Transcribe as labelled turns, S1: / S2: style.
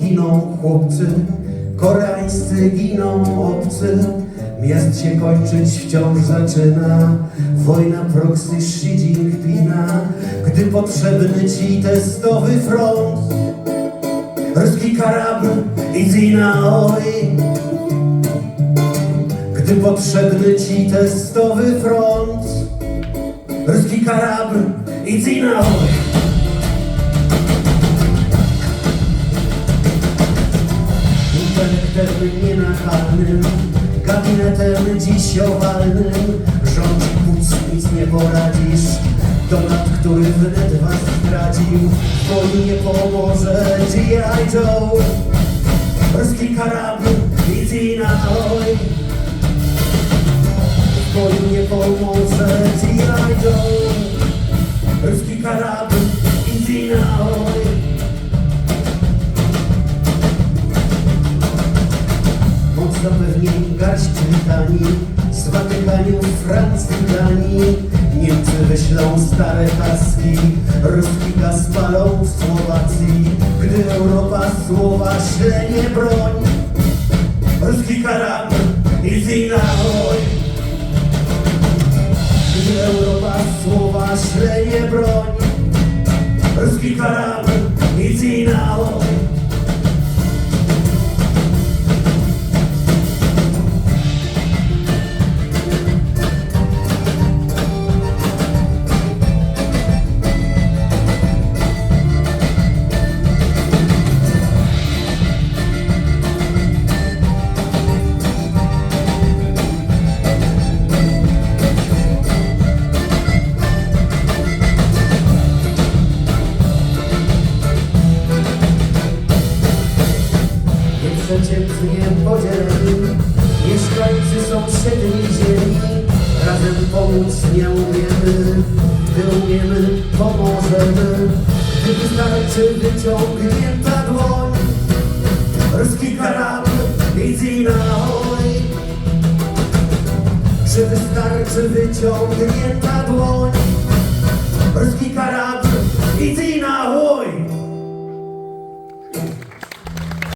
S1: Giną chłopcy, koreańscy giną obcy. Miast się kończyć wciąż zaczyna. Wojna proksy Xi Jinpinga. Gdy potrzebny ci testowy front. Ruski karabl i zina oj Gdy potrzebny ci testowy front. Ruski karabl i zina oj Intelektem nienachalnym, gabinetem dziś owalnym Rządzi płuc, nic nie poradzisz. Donat, który wnet was zdradził Woli nie pomoże. G.I. Joe. Ruski karabin i Zina oj. W boju nie pomoże. G.I. Joe. Ruski karabin i Zina zapewnień garść Brytanii Z Watykaniu, Francji, Danii. Niemcy wyślą stare kaski Ruski gaz palą w Słowacji. Gdy Europa słowa ślenie broń Ruski karabin i zina oj Gdy Europa słowa ślenie broń Ruski karabin i zina Mieszkańcy sąsiedniej ziemi Razem pomóc nie umiemy. Gdy umiemy, pomożemy Gdy wystarczy wyciągnięta dłoń Ruski karabin i zina oj Czy wystarczy wyciągnięta dłoń Ruski oj